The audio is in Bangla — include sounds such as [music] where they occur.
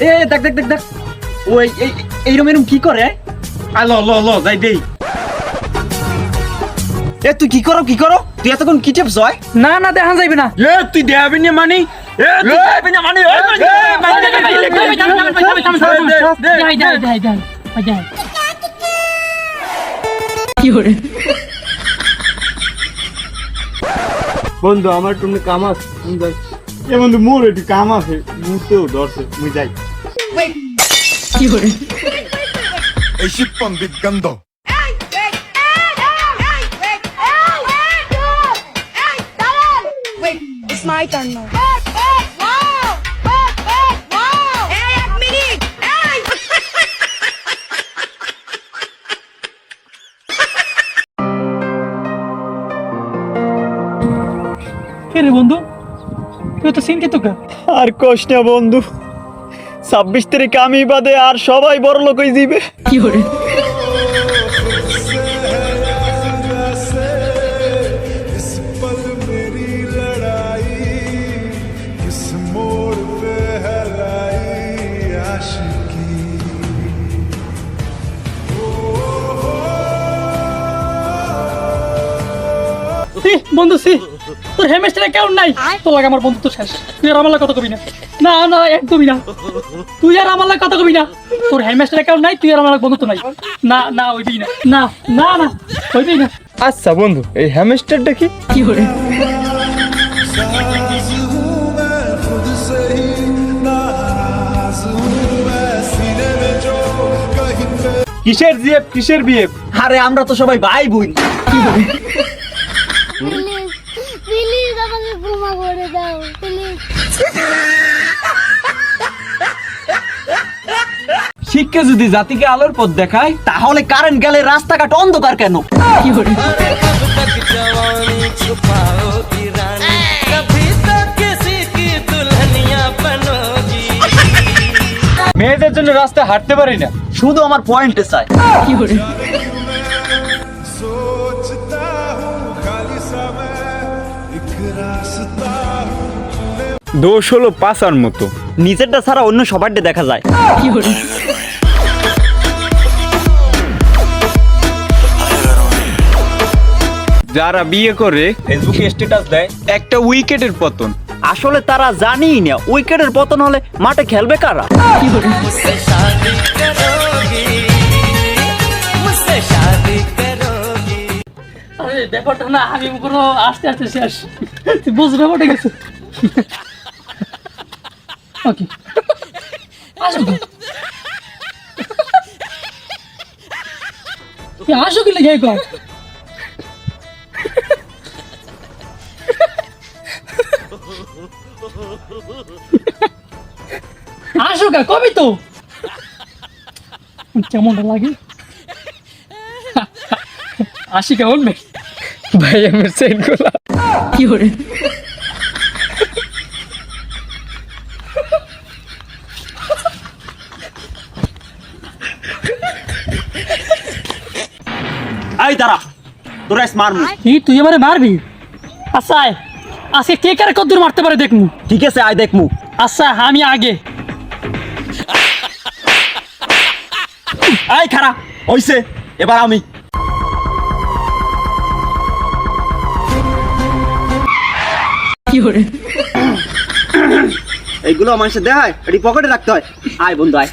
এ দেখ দেখ দেখ দেখ ওই এই এইরকম এরকম কি করে আয় ল ল ল যাই দেই এ তুই কি করো কি করো তুই এতক্ষণ কি টিপস হয় না না দেখা যাইবে না এ তুই দেবি না মানি এ তুই দেবি না মানি এ তুই দেবি না মানি। বন্ধু আমার তুমি কাম আছে যাই এ বন্ধু মোর একটু কাম আছে মুতেও ধরছে মুই যাই এই শীত পন্ডিত গন্ধ It's my turn now. Wow! Wow! Hey, এক মিনিট! এই! কে রে বন্ধু তুই তো চিন্তিত কে আর কোষ না বন্ধু ছাব্বিশ তারিখে আমি বাদে আর সবাই বড় লোক হয়ে বন্ধু সি তোর হ্যাঁ হেমেস্টারে কেউ নাই। তোর লাগে আমার বন্ধুত্ব শেষ। তুই আর আমার লাগে কথা কবি না। না না একদমই না। তুই আর আমার লাগে কথা কবি না। তোর হ্যাঁ হেমেস্টারে কেউ নাই তুই আর আমার বন্ধুত্ব নাই। না না ওইটাই না। না না না ওইটাই না। আচ্ছা বন্ধু এই হ্যামস্টারটা কি? কি করে কিসের জিএফ কিসের বিএফ? আরে আমরা তো সবাই ভাই বোন করে দাও প্লিজ শিক্ষা যদি জাতিকে আলোর পথ দেখায় তাহলে কারেন্ট গেলে রাস্তাঘাট অন্ধকার কেন? মেয়েদের জন্য রাস্তা হাঁটতে পারি না। শুধু আমার পয়েন্ট চাই। কি করে? দোষ হলো পাসার মতো। নিজেরটা ছাড়া অন্য সবারটা দেখা যায়। যারা বিয়ে করে ফেসবুকে স্ট্যাটাস দেয় একটা উইকেটের পতন। আসলে তারা জানিই না উইকেটের পতন হলে মাঠে খেলবে কারা? ব্যাপারটা না, আমি পুরো আস্তে আস্তে শেষ। বুঝবে ওঠে গেছে? ওকে। আসো কি লেগে কর? আসো কা কবি তো? কেমনটা লাগে? আসি কেমন মেয়ে ভাই আমার সেট গোলা কি করে এই দাঁড়া তোরা মারমু। কি তুই আমারে মারবি? আচ্ছা আয়। আজকে কে কারে কদ্দূর মারতে পারে দেখমু? ঠিক আছে আয় দেখমু। আচ্ছা আমি আগে। এই খারা হইছে এবার আমি। [coughs] এইগুলো আমার মানুষের দেখায় এটি পকেটে রাখতে হয়। আয় বন্ধু আয়।